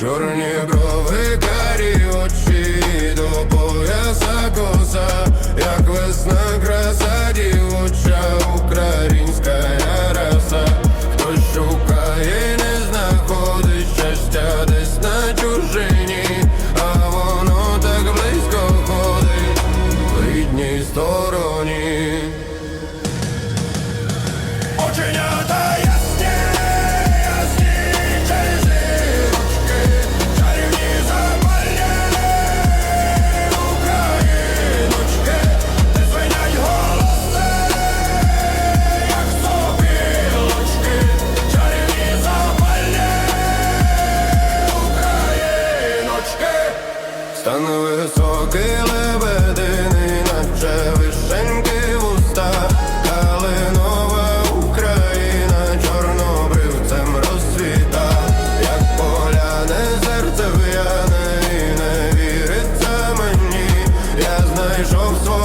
Чорні брови, карі очі, до пояса коса, як весна краса, дівча, українська раса, хто шукає, не знаходить щастя, десь на чужині, а воно так близько ходить, в рідній стороні. Роки лебедини, наче вишеньки в уста, Калинова Україна, чорнобривцем розсвіта, як поляне серце в'яне і не віриться мені, я знайшов свого